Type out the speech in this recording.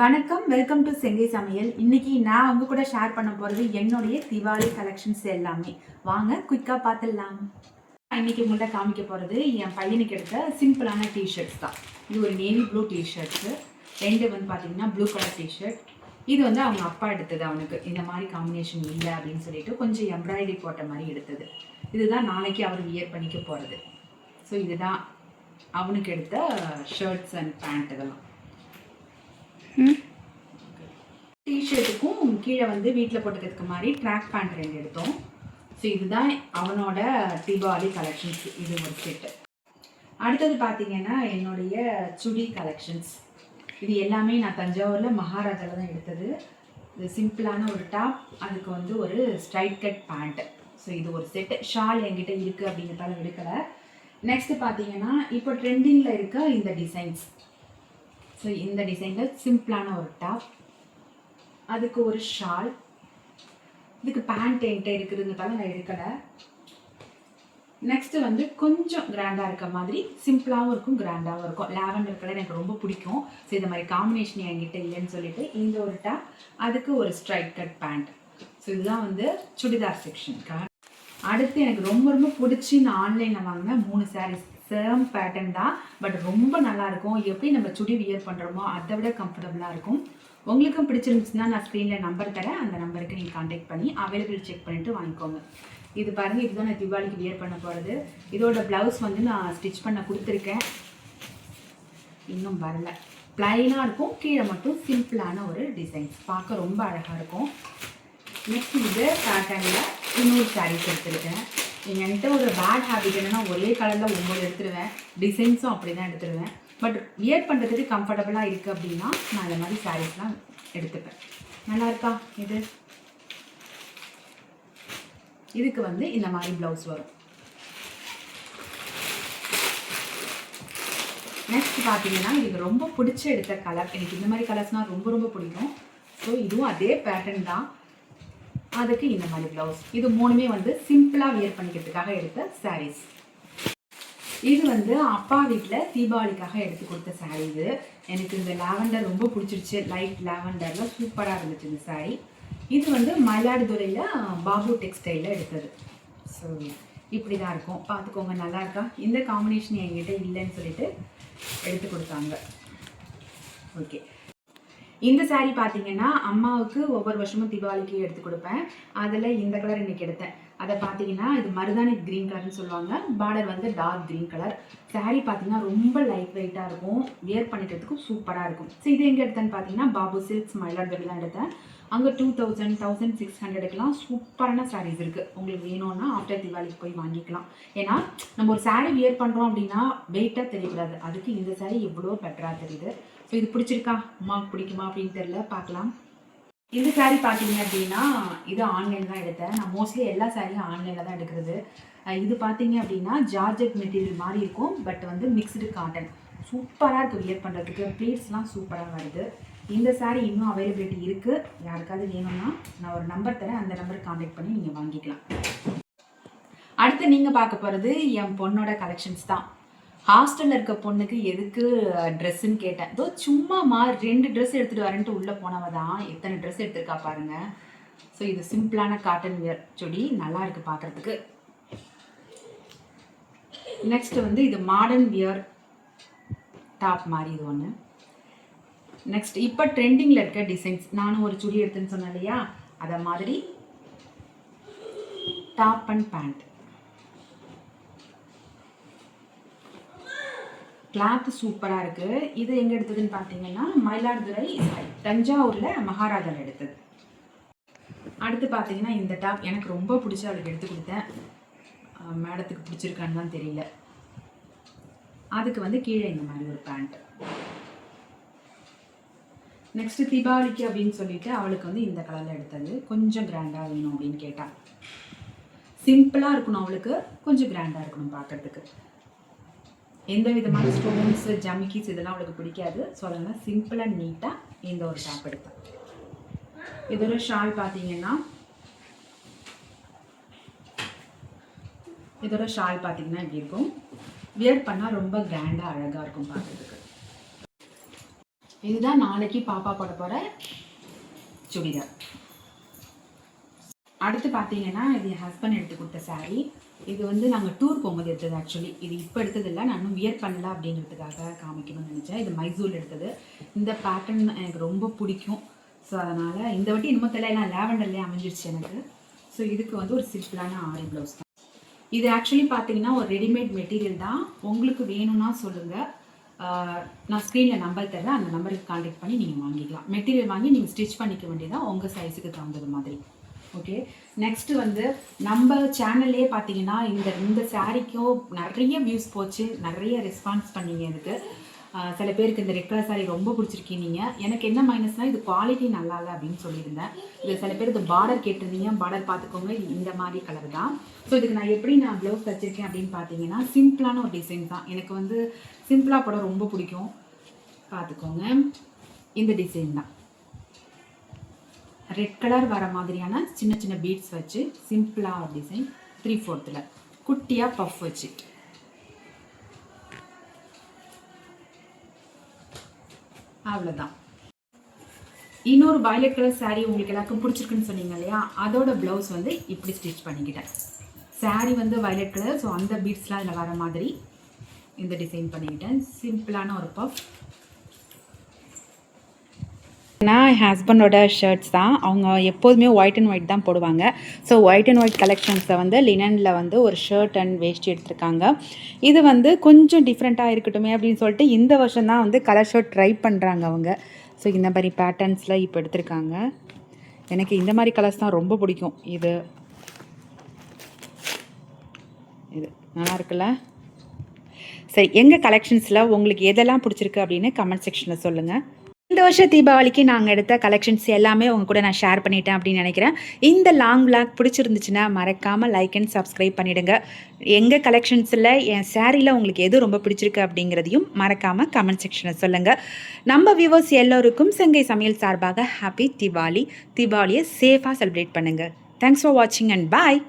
வணக்கம் welcome to செங்கை சமையல். இன்னைக்கு நான் உங்க கூட ஷேர் பண்ண போறது என்னுடைய திவாலி கலெக்ஷன்ஸ் எல்லாமே. வாங்க குயிக்கா பார்த்துடலாம். இன்னைக்கு உங்கள்கிட்ட காமிக்க போறது என் பையனுக்கு எடுத்த சிம்பிளான டிஷர்ட்ஸ் தான். இது ஒரு நேவி ப்ளூ டிஷர்ட்ஸு ரெண்டு வந்து பார்த்தீங்கன்னா ப்ளூ கலர் டிஷர்ட் இது வந்து அவங்க அப்பா எடுத்தது அவனுக்கு. இந்த மாதிரி காம்பினேஷன் இல்லை அப்படின்னு சொல்லிட்டு கொஞ்சம் எம்ப்ராய்டரி போட்ட மாதிரி எடுத்தது. இதுதான் நாளைக்கு அவர் வியர் பண்ணிக்க போகிறது ஸோ இதுதான் அவனுக்கு எடுத்த ஷர்ட்ஸ் அண்ட் பேண்ட் இதெல்லாம். டிஷர்ட்டுக்கும் கீழே வந்து வீட்டில் போட்டுக்கிறதுக்கு மாதிரி ட்ராக் பேண்ட் ரெண்டு எடுத்தோம். ஸோ இதுதான் அவனோட தீபாவளி கலெக்ஷன்ஸ் இது ஒரு செட்டு அடுத்தது பார்த்தீங்கன்னா என்னுடைய சுடி கலெக்ஷன்ஸ் இது எல்லாமே நான் தஞ்சாவூரில் மகாராஜாவில் தான் எடுத்தது. இது சிம்பிளான ஒரு டாப் அதுக்கு வந்து ஒரு ஸ்ட்ரைட் கட் பேண்ட் ஸோ இது ஒரு செட்டு ஷால் என்கிட்ட இருக்குது அப்படிங்கிறதால எடுக்கலை. நெக்ஸ்ட் பார்த்தீங்கன்னா இப்போ ட்ரெண்டிங்கில் இருக்க இந்த டிசைன்ஸ் ஸோ இந்த டிசைனில் சிம்பிளான ஒரு டாப் அதுக்கு ஒரு ஷால் இதுக்கு பேண்ட் என்கிட்ட இருக்குதுங்கிறதால நான் எடுக்கலை. நெக்ஸ்ட்டு வந்து கொஞ்சம் கிராண்டாக இருக்க மாதிரி சிம்பிளாகவும் இருக்கும் கிராண்டாகவும் இருக்கும். லாவெண்டர் கலர் எனக்கு ரொம்ப பிடிக்கும். ஸோ இந்த மாதிரி காம்பினேஷன் என்கிட்ட இல்லைன்னு சொல்லிட்டு இந்த ஒரு டாப் அதுக்கு ஒரு ஸ்ட்ரைட் கட் பேண்ட் ஸோ இதுதான் வந்து சுடிதார் செக்ஷன் அடுத்து எனக்கு ரொம்ப ரொம்ப பிடிச்சி நான் ஆன்லைனில் வாங்கினேன் மூணு சாரீஸ் சேம் பேட்டர்ன் தான். பட் ரொம்ப நல்லாயிருக்கும். எப்படி நம்ம சுடி வியர் பண்ணுறோமோ அதை விட கம்ஃபர்டபுளாக இருக்கும். உங்களுக்கும் பிடிச்சிருந்துச்சுன்னா நான் ஸ்க்ரீனில் நம்பர் தரேன். அந்த நம்பருக்கு நீங்கள் காண்டாக்ட் பண்ணி அவைலபிள் செக் பண்ணிவிட்டு வாங்கிக்கோங்க. இது பாருங்கள் இதுதான் நான் தீபாவளிக்கு வியர் பண்ண போகிறது இதோட ப்ளவுஸ் வந்து நான் ஸ்டிச் பண்ண கொடுத்துருக்கேன். இன்னும் வரல. ப்ளைனாக இருக்கும். கீழே மட்டும் சிம்பிளான ஒரு டிசைன்ஸ் பார்க்க ரொம்ப அழகாக இருக்கும். நெக்ஸ்ட் இது பேட்டர்னில் இன்னொரு சாரீஸ் எடுத்துருக்கேன் என்கிட்ட ஒரு பேட் ஹேபிட் என்னென்னா ஒரே கலரில் ஒம்பது எடுத்துருவேன். டிசைன்ஸும் அப்படி தான் எடுத்துருவேன். பட் வியர் பண்ணுறதுக்கு கம்ஃபர்டபுளாக இருக்குது அப்படின்னா நான் இந்த மாதிரி சாரீஸ்லாம் எடுத்துப்பேன். நல்லா இருக்கா இது? இதுக்கு வந்து இந்த மாதிரி ப்ளவுஸ் வரும். நெக்ஸ்ட் பார்த்தீங்கன்னா எனக்கு ரொம்ப பிடிச்ச எடுத்த கலர் எனக்கு இந்த மாதிரி கலர்ஸ்னால் ரொம்ப ரொம்ப பிடிக்கும். ஸோ இதுவும் அதே பேட்டர்ன் தான். அதுக்கு இந்த மாதிரி ப்ளவுஸ் இது மூணுமே வந்து சிம்பிளாக வியர் பண்ணிக்கிறதுக்காக எடுத்த சாரீஸ் இது வந்து அப்பா வீட்டில் தீபாவளிக்காக எடுத்து கொடுத்த சாரீ இது. எனக்கு இந்த லாவெண்டர் ரொம்ப பிடிச்சிருச்சு. லைட் லாவெண்டரில் சூப்பராக இருந்துச்சு இந்த சாரீ இது வந்து மயிலாடுதுறையில் பாபு டெக்ஸ்டைலில் எடுத்தது. ஸோ இப்படி தான் இருக்கும். பார்த்துக்கோங்க நல்லா இருக்கா? இந்த காம்பினேஷன் என்கிட்ட இல்லைன்னு சொல்லிட்டு எடுத்து கொடுத்தாங்க. ஓகே இந்த சாரீ பார்த்தீங்கன்னா அம்மாவுக்கு ஒவ்வொரு வருஷமும் தீபாவளிக்கு எடுத்து கொடுப்பேன். அதில் இந்த கலர் இன்னைக்கு எடுத்தேன். அதை பார்த்தீங்கன்னா இது மருதாணி க்ரீன் கலர்னு சொல்லுவாங்க. பார்டர் வந்து டார்க் க்ரீன் கலர் saree பார்த்தீங்கன்னா ரொம்ப லைட் வெயிட்டாக இருக்கும். வியர் பண்ணிக்கிறதுக்கும் சூப்பராக இருக்கும். ஸோ இது எங்கே எடுத்தேன்னு பார்த்தீங்கன்னா பாபு சில்க்ஸ் மயிலாடுதுறை தான் எடுத்தேன். அங்கே டூ தௌசண்ட் தௌசண்ட் சிக்ஸ் ஹண்ட்ரடுக்கெலாம் சூப்பரான சாரீஸ் இருக்குது உங்களுக்கு வேணும்னா ஆஃப்டர் திவாலிக்கு போய் வாங்கிக்கலாம். ஏன்னா நம்ம ஒரு சாரீ வியர் பண்ணுறோம் அப்படின்னா வெயிட்டாக தெரியக்கூடாது. அதுக்கு இந்த சாரீ எவ்வளோ பெட்டராக தெரியுது. ஸோ இது பிடிச்சிருக்கா? அம்மாவுக்கு பிடிக்குமா அப்படின்னு தெரியல. பார்க்கலாம். இந்த சாரீ பார்த்தீங்க அப்படின்னா இது ஆன்லைன் தான் எடுத்தேன். நான் மோஸ்ட்லி எல்லா சாரியும் ஆன்லைனில் தான் எடுக்கிறது. இது பார்த்தீங்க அப்படின்னா ஜார்ஜெட் மெட்டீரியல் மாதிரி இருக்கும். பட் வந்து மிக்ஸ்டு காட்டன் சூப்பராக இருக்குது வியர் பண்ணுறதுக்கு ப்ளீட்ஸ்லாம் சூப்பராக வருது. இந்த சாரீ இன்னும் அவைலபிலிட்டி இருக்குது யாருக்காவது வேணும்னா நான் ஒரு நம்பர் தரேன். அந்த நம்பருக்கு காண்டாக்ட் பண்ணி நீங்கள் வாங்கிக்கலாம். அடுத்து நீங்கள் பார்க்க போகிறது என் பொண்ணோட கலெக்ஷன்ஸ் தான். ஹாஸ்டலில் இருக்க பொண்ணுக்கு எதுக்கு ட்ரெஸ்ஸுன்னு கேட்டேன். இதோ சும்மாமா ரெண்டு ட்ரெஸ் எடுத்துகிட்டு வரேன்ட்டு உள்ளே போனவ தான் எத்தனை ட்ரெஸ் எடுத்திருக்கா பாருங்க. ஸோ இது சிம்பிளான காட்டன் வியர் சுடி நல்லா இருக்கு பார்க்குறதுக்கு நெக்ஸ்ட் வந்து இது மாடர்ன் வியர் டாப் மாதிரி இது ஒன்று நெக்ஸ்ட் இப்போ ட்ரெண்டிங்கில் இருக்க டிசைன்ஸ் நானும் ஒரு சுடி எடுத்தேன்னு சொன்னேன் இல்லையா? அதை மாதிரி டாப் அண்ட் பேண்ட் கிளாத் சூப்பராக இருக்குது இது எங்கே எடுத்ததுன்னு பார்த்தீங்கன்னா மயிலாடுதுறை தஞ்சாவூரில் மகாராஜாவில் எடுத்தது. அடுத்து பார்த்தீங்கன்னா இந்த டாப் எனக்கு ரொம்ப பிடிச்சி அவளுக்கு எடுத்து கொடுத்தேன். மேடத்துக்கு பிடிச்சிருக்கான்னு தான் தெரியல. அதுக்கு வந்து கீழே இந்த மாதிரி ஒரு பேண்ட் நெக்ஸ்ட் தீபாவளிக்கு அப்படின்னு சொல்லிட்டு அவளுக்கு வந்து இந்த கலரில் எடுத்தது. கொஞ்சம் கிராண்டாக வேணும் அப்படின்னு கேட்டாள் சிம்பிளாக இருக்கணும் அவளுக்கு. கொஞ்சம் கிராண்டாக இருக்கணும் பார்க்கறதுக்கு எந்த விதமான ஸ்டோன்ஸ் ஜமிக்கிஸ் இதெல்லாம் அவளுக்கு பிடிக்காது. ஸோ அதனால் சிம்பிள் அண்ட் நீட்டாக இந்த ஒரு டாப் எடுத்தேன் இதோட ஷால் பார்த்தீங்கன்னா இதோட ஷால் பார்த்தீங்கன்னா இப்படி இருக்கும்? வியர் பண்ணால் ரொம்ப கிராண்டாக அழகாக இருக்கும் பார்க்குறதுக்கு. இதுதான் நாளைக்கு பாப்பா போட போகிற சுடிதார். அடுத்து பார்த்தீங்கன்னா இது என் ஹஸ்பண்ட் எடுத்து கொடுத்த சாரீ இது வந்து நாங்கள் டூர் போகும்போது எடுத்தது ஆக்சுவலி இது இப்போ எடுத்தது இல்லை நான் இன்னும் வியர் பண்ணல அப்படிங்கிறதுக்காக காமிக்கணும்னு நினச்சேன். இது மைசூர் எடுத்தது. இந்த பேட்டர்ன் எனக்கு ரொம்ப பிடிக்கும். ஸோ அதனால் இந்த வாட்டி இன்னமும் தெரியல லேவண்டர்லேயே அமைஞ்சிருச்சு எனக்கு. ஸோ இதுக்கு வந்து ஒரு சிம்பிளான ஆரி ப்ளவுஸ் தான். இது ஆக்சுவலி பார்த்தீங்கன்னா ஒரு ரெடிமேட் மெட்டீரியல் தான். உங்களுக்கு வேணும்னா சொல்லுங்கள் நான் ஸ்க்ரீனில் நம்பர் தரேன். அந்த நம்பருக்கு காண்டாக்ட் பண்ணி நீங்கள் வாங்கிக்கலாம். மெட்டீரியல் வாங்கி நீங்கள் ஸ்டிச் பண்ணிக்க வேண்டியதான் உங்கள் சைஸுக்கு தகுந்தது மாதிரி. ஓகே நெக்ஸ்ட் வந்து நம்ம சேனல்லே பார்த்தீங்கன்னா இந்த இந்த சாரீக்கும் நிறைய வியூஸ் போச்சு நிறைய ரெஸ்பான்ஸ் பண்ணீங்க இதுக்கு சில பேருக்கு இந்த ரெட் கலர் சாரீ ரொம்ப பிடிச்சிருக்கீங்க எனக்கு என்ன மைனஸ்னால் இது குவாலிட்டி நல்லா இல்லை அப்படின்னு சொல்லியிருந்தேன். இது சில பேர் இது பார்டர் கேட்டிருந்தீங்க பார்டர் பார்த்துக்கோங்க இந்த மாதிரி கலர் தான். ஸோ இதுக்கு நான் எப்படி நான் ப்ளவுஸ் தச்சிருக்கேன் அப்படின்னு பார்த்தீங்கன்னா சிம்பிளான ஒரு டிசைன் தான். எனக்கு வந்து சிம்பிளாக படம் ரொம்ப பிடிக்கும். பார்த்துக்கோங்க. இந்த டிசைன் தான். ரெட் கலர் வர மாதிரியான சின்ன சின்ன பீட்ஸ் வச்சு சிம்பிளாக டிசைன் த்ரீ ஃபோர்த்தில் குட்டியாக பஃப் வச்சு அவ்வளோதான் இன்னொரு வயலட் கலர் saree உங்களுக்கு எல்லாருக்கும் பிடிச்சிருக்குன்னு சொன்னீங்க இல்லையா? அதோட ப்ளவுஸ் வந்து இப்படி ஸ்டிச் பண்ணிக்கிட்டேன். Saree வந்து வயலட் கலர் ஸோ அந்த பீட்ஸ்லாம் அதில் வர மாதிரி இந்த டிசைன் பண்ணிக்கிட்டேன். சிம்பிளான ஒரு பஃப் நான் என் ஹஸ்பண்டோட ஷர்ட்ஸ் தான். அவங்க எப்போதுமே ஒயிட் அண்ட் ஒயிட் தான் போடுவாங்க. ஸோ ஒயிட் அண்ட் ஒயிட் கலெக்ஷன்ஸை வந்து லினனில் வந்து ஒரு ஷர்ட் அண்ட் வேஷ்டி எடுத்திருக்காங்க. இது வந்து கொஞ்சம் டிஃப்ரெண்ட்டாக இருக்கட்டுமே அப்படின்னு சொல்லிட்டு இந்த வருஷம் தான் வந்து கலர் ஷர்ட் ட்ரை பண்ணுறாங்க அவங்க. ஸோ இந்த மாதிரி பேட்டர்ன்ஸில் இப்போ எடுத்திருக்காங்க. எனக்கு இந்த மாதிரி கலர்ஸ் தான் ரொம்ப பிடிக்கும். இது. இது. நல்லா இருக்குல்ல? சரி எங்கள் கலெக்ஷன்ஸில் உங்களுக்கு எதெல்லாம் பிடிச்சிருக்கு அப்படின்னு கமெண்ட் செக்ஷனில் சொல்லுங்கள் இந்த வருஷம் தீபாவளிக்கு நாங்கள் எடுத்த கலெக்ஷன்ஸ் எல்லாமே உங்கள் கூட நான் ஷேர் பண்ணிட்டேன் அப்படின்னு நினைக்கிறேன். இந்த லாங் விளாக் பிடிச்சிருந்துச்சுன்னா மறக்காமல் லைக் அண்ட் சப்ஸ்கிரைப் பண்ணிவிடுங்க எங்கள் கலெக்ஷன்ஸில் என் சேரீயில் உங்களுக்கு எது ரொம்ப பிடிச்சிருக்கு அப்படிங்கிறதையும் மறக்காமல் கமெண்ட் செக்ஷனில் சொல்லுங்கள் நம்ம வியூவர்ஸ் எல்லோருக்கும் செங்கை சமையல் சார்பாக ஹாப்பி தீபாவளி. தீபாவளியை சேஃபாக செலிப்ரேட் பண்ணுங்கள் தேங்க்ஸ் ஃபார் வாட்சிங் அண்ட் பாய்